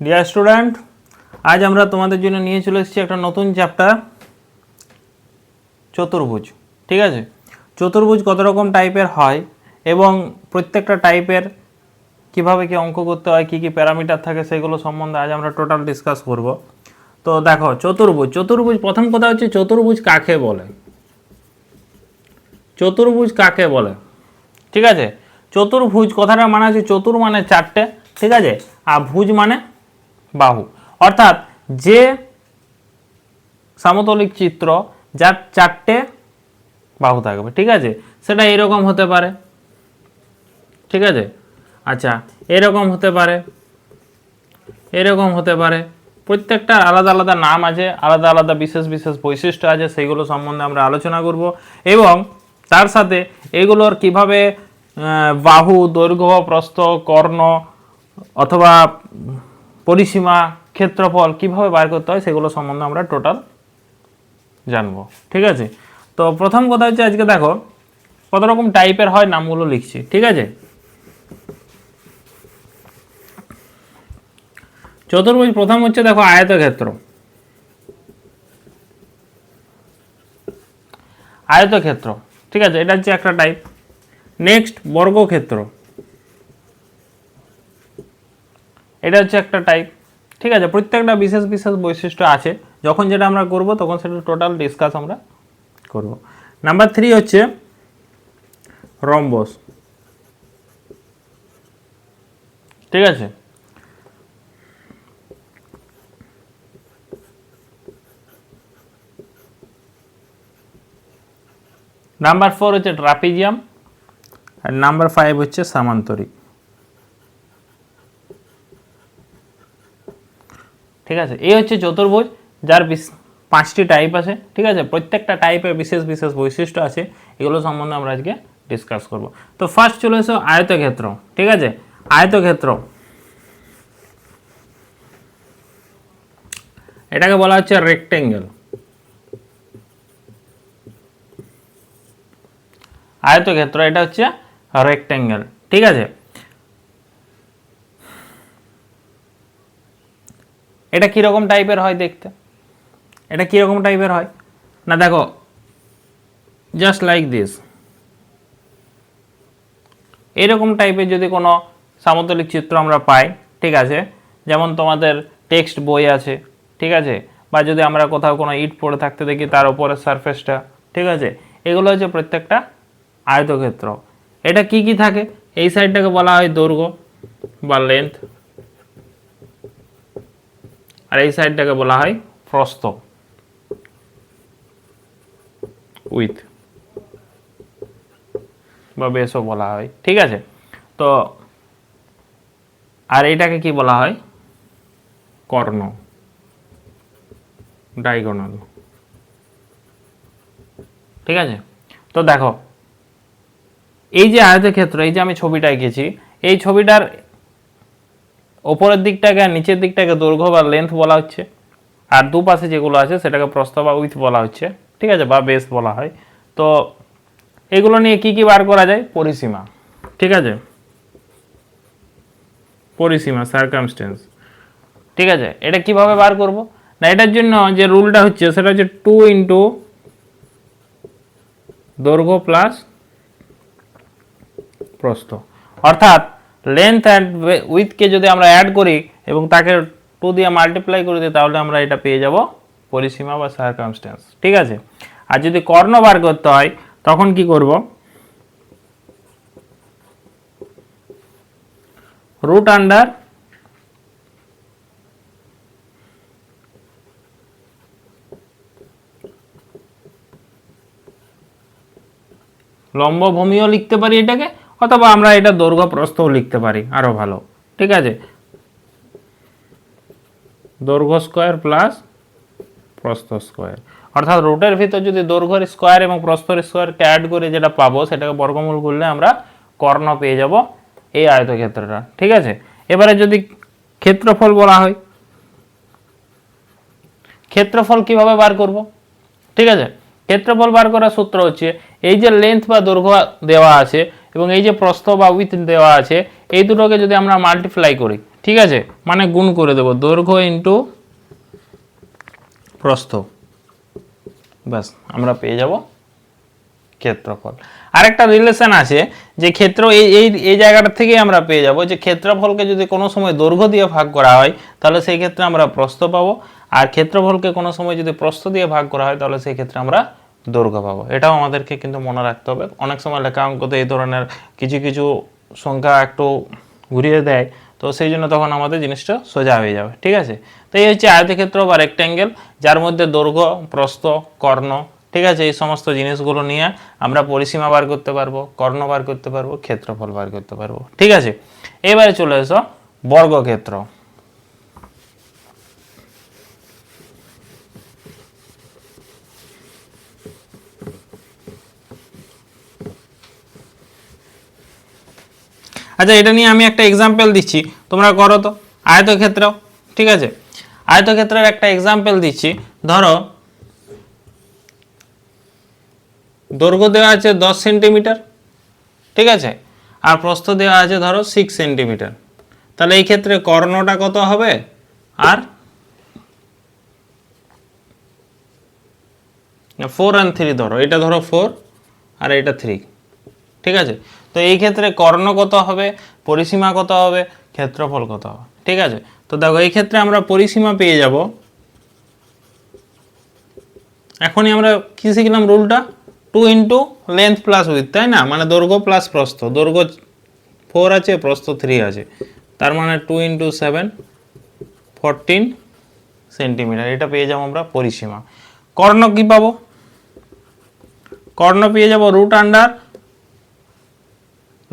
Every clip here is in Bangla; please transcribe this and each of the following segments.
ডিয়ার স্টুডেন্ট আজ আমরা তোমাদের জন্য নিয়ে চলে এসেছি একটা নতুন চ্যাপ্টার চতুর্ভুজ। ঠিক আছে? চতুর্ভুজ কত রকম টাইপের হয় এবং প্রত্যেকটা টাইপের কীভাবে কি অঙ্ক করতে হয়, কি কি প্যারামিটার থাকে সেগুলো সম্বন্ধে আজ আমরা টোটাল ডিসকাস করব। তো দেখো, চতুর্ভুজ। চতুর্ভুজ, প্রথম কথা হচ্ছে চতুর্ভুজ কাকে বলে? চতুর্ভুজ কাকে বলে? ঠিক আছে? চতুর্ভুজ কথাটা মানে হচ্ছে চতুর মানে চারটে। ঠিক আছে? আর ভুজ মানে বাহু। অর্থাৎ যে সমতলিক চিত্র, যার চারটে বাহু থাকবে, ঠিক আছে? সেটা এরকম হতে পারে। ঠিক আছে? আচ্ছা এরকম হতে পারে। এরকম হতে পারে। প্রত্যেকটা আলাদা আলাদা নাম আছে, আলাদা আলাদা বিশেষ বিশেষ বৈশিষ্ট্য আছে সেইগুলো সম্বন্ধে আমরা আলোচনা করব। এবং তার সাথে এগুলোর কীভাবে বাহু, দৈর্ঘ্য, প্রস্থ, কর্ণ অথবা পরিসীমা, ক্ষেত্রফল কীভাবে বার করতে হয় সেগুলো সম্বন্ধে আমরা টোটাল জানব। ঠিক আছে? তো প্রথম কথা হচ্ছে আজকে দেখো, কত রকম টাইপের হয় নামগুলো লিখছি, ঠিক আছে? চতুর্ভুজ প্রথম হচ্ছে দেখো আয়তক্ষেত্র। আয়তক্ষেত্র, ঠিক আছে? এটা হচ্ছে একটা টাইপ নেক্সট বর্গক্ষেত্র। এটা হচ্ছে একটা টাইপ ঠিক আছে, প্রত্যেকটা বিশেষ বিশেষ বৈশিষ্ট্য আছে। যখন যেটা আমরা করব, তখন সেটা টোটাল ডিসকাস আমরা করব। নাম্বার থ্রি হচ্ছে রম্বস ঠিক আছে? নাম্বার ফোর হচ্ছে ট্রাপিজিয়াম আর নাম্বার ফাইভ হচ্ছে সামান্তরিক। ঠিক আছে? এই হচ্ছে চতুর্ভুজ, যার পাঁচটি টাইপ আছে, ঠিক আছে? প্রত্যেকটা টাইপের বিশেষ বিশেষ বৈশিষ্ট্য আছে। এগুলো সম্বন্ধে আমরা আজকে ডিসকাস করব। তো ফার্স্ট চলে এসো আয়তক্ষেত্র, ঠিক আছে? আয়তক্ষেত্র। এটাকে বলা হচ্ছে রেক্টেঙ্গেল আয়তক্ষেত্র, এটা হচ্ছে রেক্টেঙ্গেল ঠিক আছে? এটা কীরকম টাইপের হয় দেখতে? এটা কীরকম টাইপের হয়? না, দেখো জাস্ট লাইক দিস এরকম টাইপের যদি কোনো সমতলিক চিত্র আমরা পাই, ঠিক আছে? যেমন তোমাদের টেক্সট বই আছে, ঠিক আছে? বা যদি আমরা কোথাও কোনো ইট পড়ে থাকতে দেখি, তার উপরের সারফেসটা ঠিক আছে? এগুলো হচ্ছে প্রত্যেকটা আয়তক্ষেত্র। এটা কি কি থাকে? এই সাইডটাকে বলা হয় দৈর্ঘ্য বা লেন্থ আর এই সাইডটাকে বলা হয় প্রস্থ। উইথ বা বেসও বলা হয়, ঠিক আছে? তো, আর এটাকে কি বলা হয়? কর্ণ। ডাইগোনাল ঠিক আছে? তো দেখো, এই যে আয়তক্ষেত্র, এই যে আমি ছবিটা এঁকেছি, এই ছবিটার ওপরের দিকটাকে আর নিচের দিকটাকে দৈর্ঘ্য বা লেন্থ বলা হচ্ছে। আর দুপাশে যেগুলো আছে, সেটাকে প্রস্থ বা উইথ বলা হচ্ছে। ঠিক আছে? বা বেস বলা হয়। তো এগুলো নিয়ে কি কি বার করা যায়? পরিসীমা। ঠিক আছে? পরিসীমা সার্কামস্টেন্স ঠিক আছে? এটা কীভাবে বার করব? না, এটার জন্য যে রুলটা হচ্ছে, সেটা হচ্ছে টু ইন্টু দৈর্ঘ্য প্লাস প্রস্থ। অর্থাৎ লেন্থ অ্যান্ড উইথকে যদি আমরা অ্যাড করি এবং তাকে টু দিয়ে মাল্টিপ্লাই করে দিই, তাহলে আমরা এটা পেয়ে যাব পরিসীমা বা সার্কামস্টেন্স ঠিক আছে? আর যদি কর্ণ বার করতে হয়, তখন কি করব? রুট আন্ডার লম্ব ভূমিও লিখতে পারি এটাকে। অথবা আমরা এটা দৈর্ঘ্য প্রস্থও লিখতে পারি আরও ভালো। ঠিক আছে? দৈর্ঘ্য স্কোয়ার প্লাস প্রস্থ স্কোয়ার অর্থাৎ রুটের ভিতর যদি দৈর্ঘ্যের স্কোয়ার এবং প্রস্থের স্কোয়ারকে অ্যাড করে যেটা পাবো, সেটাকে বর্গমূল করলে আমরা কর্ণ পেয়ে যাব এই আয়তক্ষেত্রটা। ঠিক আছে? এবারে যদি ক্ষেত্রফল বলা হয়, ক্ষেত্রফল কীভাবে বার করব? ঠিক আছে? ক্ষেত্রফল বার করার সূত্র হচ্ছে, এই যে লেন্থ বা দৈর্ঘ্য দেওয়া আছে এবং এই যে প্রস্থ বা উইথ দেওয়া আছে, এই দুটোকে যদি আমরা মাল্টিপ্লাই করি, ঠিক আছে? মানে গুণ করে দেবো, দৈর্ঘ্য ইন্টু প্রস্থ। ব্যাস, আমরা পেয়ে যাব ক্ষেত্রফল। আরেকটা রিলেশন আছে যে ক্ষেত্র এই এই এই জায়গাটা থেকেই আমরা পেয়ে যাব যে ক্ষেত্রফলকে যদি কোনো সময় দৈর্ঘ্য দিয়ে ভাগ করা হয়, তাহলে সেই ক্ষেত্রে আমরা প্রস্থ পাবো। আর ক্ষেত্রফলকে কোনো সময় যদি প্রস্থ দিয়ে ভাগ করা হয়, তাহলে সেই ক্ষেত্রে আমরা দৈর্ঘ্য পাবো এটাও আমাদেরকে কিন্তু মনে রাখতে হবে। অনেক সময় লেখা অঙ্কতে এই ধরনের কিছু কিছু সংখ্যা একটু ঘুরিয়ে দেয়, তো সেই জন্য তখন আমাদের জিনিসটা সোজা হয়ে যাবে, ঠিক আছে? তো এই হচ্ছে আয়তক্ষেত্র বা রেক্ট্যাঙ্গেল যার মধ্যে দৈর্ঘ্য, প্রস্থ, কর্ণ, ঠিক আছে? এই সমস্ত জিনিসগুলো নিয়ে আমরা পরিসীমা বার করতে পারব, কর্ণ বার করতে পারব, ক্ষেত্রফল বার করতে পারব, ঠিক আছে? এবারে চলে এসো বর্গক্ষেত্র। আচ্ছা এটা নিয়ে আমি একটা এক্সাম্পল দিচ্ছি। তোমরা করো তো। আয়তক্ষেত্র, ঠিক আছে? আয়তক্ষেত্রের একটা এক্সাম্পল দিচ্ছি। ধরো, দৈর্ঘ্য দেওয়া আছে দশ সেন্টিমিটার, ঠিক আছে? আর প্রস্থ দেওয়া আছে ধরো সিক্স সেন্টিমিটার। তাহলে এই ক্ষেত্রে কর্ণটা কত হবে? আর ফোর অ্যান্ড থ্রি ধরো। এটা ধরো ফোর আর এটা থ্রি ঠিক আছে? তো এই ক্ষেত্রে কর্ণ কত হবে? পরিসীমা কত হবে? ক্ষেত্রফল কত হবে? ঠিক আছে? তো দেখো, এই ক্ষেত্রে আমরা পরিসীমা পেয়ে যাব। এখনই আমরা কি শিখলাম রুলটা? Two into length plus width তাই না? মানে দৈর্ঘ্য প্লাস প্রস্থ। দৈর্ঘ্য ফোর আছে, প্রস্থ থ্রি আছে। তার মানে two into seven fourteen centimetre এটা পেয়ে যাব আমরা পরিসীমা। কর্ণ কি পাবো? কর্ণ পেয়ে যাব রুট আন্ডার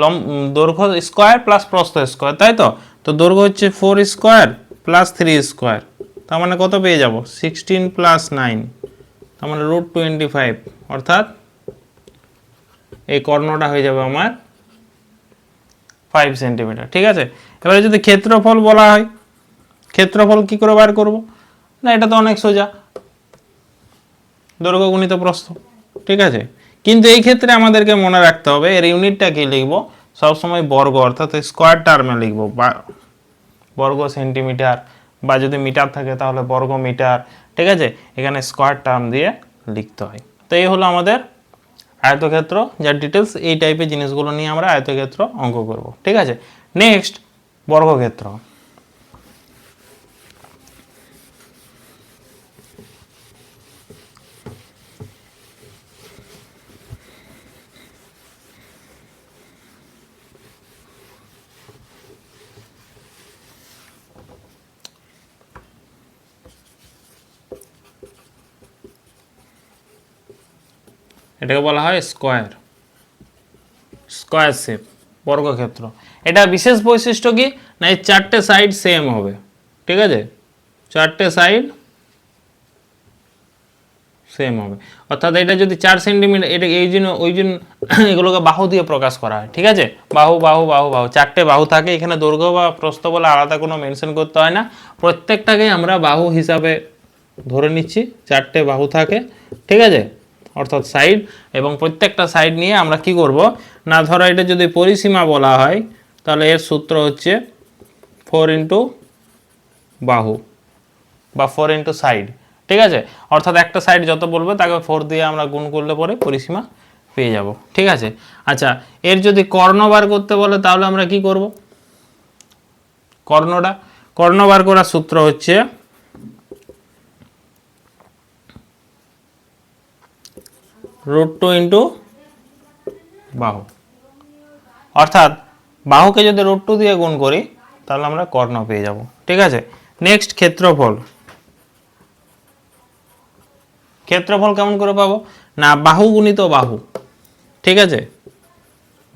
লম দৈর্ঘ্য স্কোয়ার প্লাস প্রস্থ স্কোয়ার তাই তো? তো দৈর্ঘ্য হচ্ছে four square plus three square তার মানে কত পেয়ে যাব? সিক্সটিন প্লাস নাইন তার মানে রুট টোয়েন্টি ফাইভ অর্থাৎ এই কর্ণটা হয়ে যাবে আমার ফাইভ সেন্টিমিটার ঠিক আছে? এবারে যদি ক্ষেত্রফল বলা হয়, ক্ষেত্রফল কি করে বার করব? না, এটা তো অনেক সোজা। দৈর্ঘ্য গুণিত প্রস্থ। ঠিক আছে? কিন্তু এই ক্ষেত্রে আমাদেরকে মনে রাখতে হবে, এর ইউনিটটা কি লিখব? সবসময় বর্গ, অর্থাৎ স্কোয়ার টার্মে লিখব, বা বর্গ সেন্টিমিটার বা যদি মিটার থাকে তাহলে বর্গ মিটার ঠিক আছে? এখানে স্কোয়ার টার্ম দিয়ে লিখতে হয়। তো এই হলো আমাদের আয়তক্ষেত্র, যার ডিটেলস এই টাইপের জিনিসগুলো নিয়ে আমরা আয়তক্ষেত্র অঙ্ক করব, ঠিক আছে? নেক্সট বর্গক্ষেত্র। এটাকে বলা হয় স্কোয়ার। স্কোয়ার শেপ, বর্গক্ষেত্র। এটা বিশেষ বৈশিষ্ট্য কি? না, এই চারটে সাইড সেম হবে। ঠিক আছে? চারটে সাইড সেম হবে। অর্থাৎ এটা যদি চার সেন্টিমিটার এটা এই জন্য, ওই জন্য এগুলোকে বাহু দিয়ে প্রকাশ করা হয়। ঠিক আছে? বাহু বাহু বাহু বাহু। চারটে বাহু থাকে, এখানে দৈর্ঘ্য বা প্রস্থ বলে আলাদা কোনো মেনশন করতে হয় না। প্রত্যেকটাকেই আমরা বাহু হিসাবে ধরে নিচ্ছি, চারটে বাহু থাকে। ঠিক আছে? অর্থাৎ সাইড এবং প্রত্যেকটা সাইড নিয়ে আমরা কি করব? না, ধরো এটা যদি পরিসীমা বলা হয়, তাহলে এর সূত্র হচ্ছে ফোর ইন্টু বাহু বা ফোর ইন্টু সাইড ঠিক আছে? অর্থাৎ একটা সাইড যত বলবে, তাকে ফোর দিয়ে আমরা গুণ করলে পরে পরিসীমা পেয়ে যাব, ঠিক আছে? আচ্ছা এর যদি কর্ণ বার করতে বলে, তাহলে আমরা কি করব? কর্ণটা, কর্ণ বার করার সূত্র হচ্ছে রুট টু ইন্টু বাহু। অর্থাৎ বাহুকে যদি রুট টু দিয়ে গুণ করি, তাহলে আমরা কর্ণ পেয়ে যাব। ঠিক আছে? নেক্সট ক্ষেত্রফল। ক্ষেত্রফল কেমন করে পাবো? না, বাহু গুণিত বাহু। ঠিক আছে?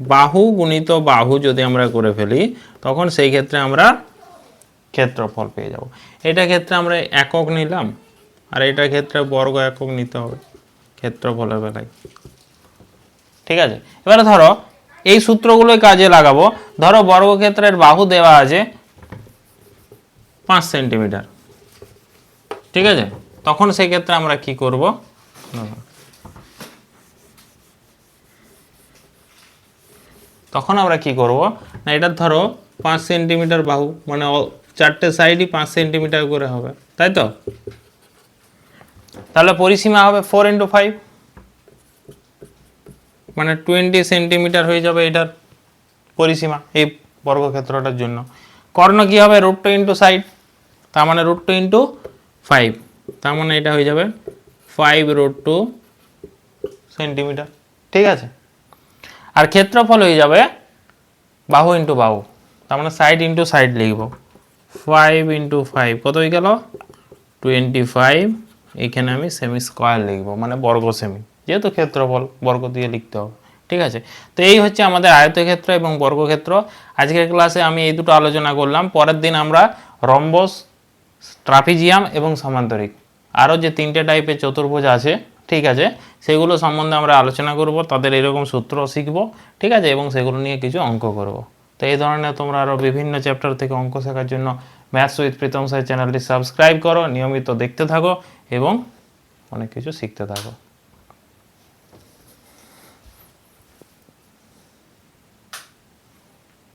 বাহু গুণিত বাহু যদি আমরা করে ফেলি, তখন সেই ক্ষেত্রে আমরা ক্ষেত্রফল পেয়ে যাব। এটা ক্ষেত্রে আমরা একক নিলাম, আর এটার ক্ষেত্রে বর্গ একক নিতে হবে। ক্ষেত্রফলের বেলায়। ঠিক আছে? এবারে ধরো, এই সূত্রগুলোই কাজে লাগাবো। ধরো বর্গক্ষেত্রের বাহু দেওয়া আছে পাঁচ সেন্টিমিটার। ঠিক আছে? তখন সেই ক্ষেত্রে আমরা কি করব? তখন আমরা কি করব? না, এটা ধরো পাঁচ সেন্টিমিটার বাহু মানে চারটে সাইডই পাঁচ সেন্টিমিটার করে হবে। তাই তো? তাহলে পরিসীমা হবে ফোর ইন্টু ফাইভ মানে টোয়েন্টি সেন্টিমিটার হয়ে যাবে এটার পরিসীমা এই বর্গক্ষেত্রটার জন্য। কর্ণ কি হবে? রুট টু ইন্টু সাইড তার মানে রুট টু ইন্টু ফাইভ তার মানে এটা হয়ে যাবে ফাইভ রুট টু সেন্টিমিটার ঠিক আছে? আর ক্ষেত্রফল হয়ে যাবে বাহু ইন্টু বাহু। তার মানে সাইড ইন্টু সাইড লিখব। ফাইভ ইন্টু ফাইভ কত হয়ে গেল? টোয়েন্টি ফাইভ এখানে আমি সেমি স্কোয়ার লিখব মানে বর্গ সেমি যেহেতু ক্ষেত্রফল, বর্গ দিয়ে লিখতে হবে, ঠিক আছে? তো এই হচ্ছে আমাদের আয়তক্ষেত্র এবং বর্গক্ষেত্র। আজকের ক্লাসে আমি এই দুটো আলোচনা করলাম। পরের দিন আমরা রম্বস ট্রাফিজিয়াম এবং সামান্তরিক। আরও যে তিনটে টাইপের চতুর্ভুজ আছে, ঠিক আছে? সেগুলো সম্বন্ধে আমরা আলোচনা করব, তাদের এরকম সূত্র শিখব, ঠিক আছে? এবং সেগুলো নিয়ে কিছু অঙ্ক করব। তো এই ধরনের তোমরা আরও বিভিন্ন চ্যাপ্টার থেকে অঙ্ক শেখার জন্য ম্যাথস উইথ প্রীতম সাই চ্যানেলটি সাবস্ক্রাইব করো, নিয়মিত দেখতে থাকো। এবং অনেক কিছু শিখতে থাকো।